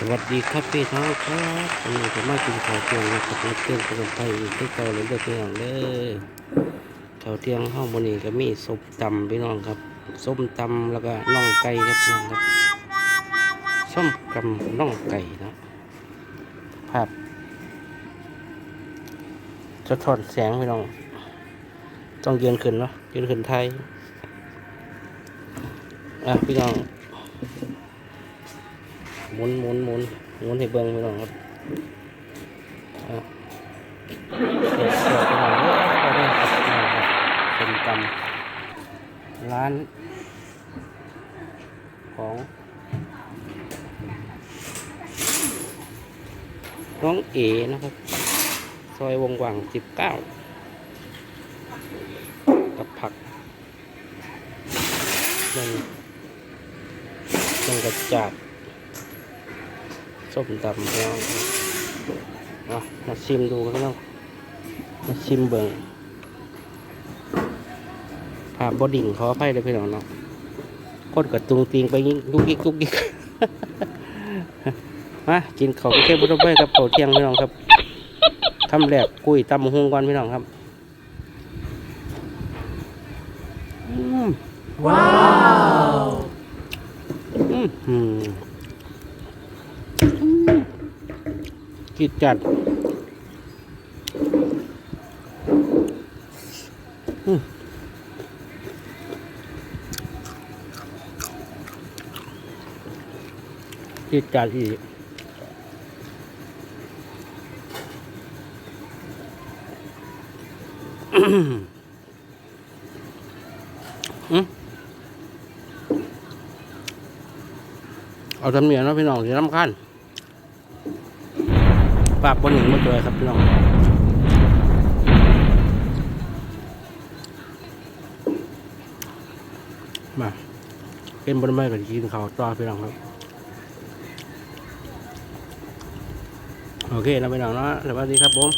สวัสดีครับพี่น้องครับวันนี้ผมมากินข้าวเที่ยงนะครับมาเที่ยงขนมไทยอีกที่เก่าเลยเด้อพี่น้องเด้อข้าวเที่ยงห้องวันนี้ก็มีส้มตำพี่น้องครับส้มตำแล้วก็น่องไก่ครับพี่น้องครับส้มตำน่องไก่นะภาพสะท้อนแสงพี่น้อง ต้องยืนขึ้นเนาะยืนขึ้นไทยอะพี่น้อง หมุนหมุนหมุนหมุนให้เบิ่งพี่น้องครับอะเด็ดเด็ดพี่น้องเด้อก็ได้ครับพี่น้องครับเป็นตำร้าน ของน้องเอ๋นะครับ ซอยวงหวังสิบเก้ากับผักนั่นนั่นกระจาด ส้มตำแล้วอะมาชิมดูกันแล้วมาชิมเบิ่งภาพบอดิ่งขออภัยเลยพี่น้องเนาะก้นกับตุงติงไปยิงลุกยิกลุกยิกมากินข้าวเทพบุตรเบ้กับข้าวเที่ยงพี่น้องครับคำแรกกุ้ยตำหงก่อนพี่น้องครับว้าวอืมอืม จิตจัดอืมจิตจัดอีกเอาทำเนียงเนาะพี่น้องสีน้ำคัญ ปากบนหนึ่งมาตัวครับพี่น้องมาเป็นบนไม้กับกินเขาต่อพี่น้องครับ โอเคนะพี่น้องเนาะสวัสดีครับผม